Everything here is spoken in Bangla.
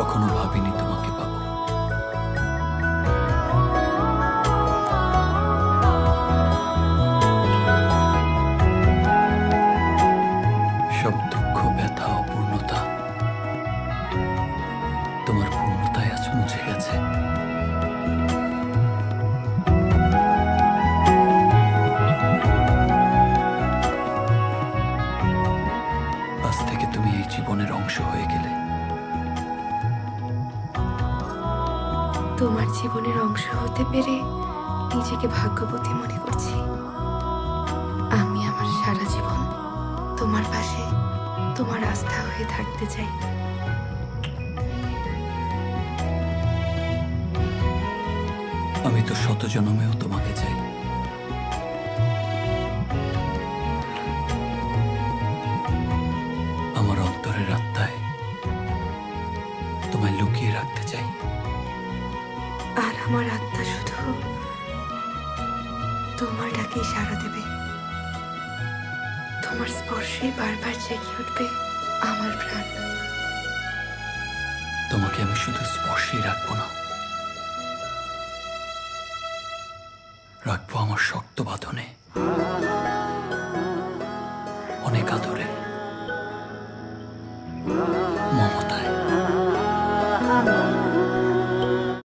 কখনো ভাবিনি তোমাকে পাবো। সব দুঃখ, ব্যথা, অপূর্ণতা তোমার পূর্ণতায় আজ মুছে গেছে। আজ থেকে তুমি এই জীবনের অংশ হয়ে গেলে। তোমার জীবনের অংশ হতে পেরে নিজেকে ভাগ্যবতী মনে করছি। আমি আমার সারা জীবন তোমার পাশে, তোমার আস্থা হয়ে থাকতে চাই। আমি তো শত জনমেও তোমাকে চাই। আমার অন্তরের আত্মায় তোমায় লুকিয়ে রাখতে চাই। আর আমার আত্মা শুধু তোমার ডাকেই সাড়া দেবে। তোমার স্পর্শে বারবার জেগে উঠবে আমার প্রাণ। তোমাকে আমি শুধু স্পর্শেই রাখব না। রাখব আমার শক্ত বাঁধনে।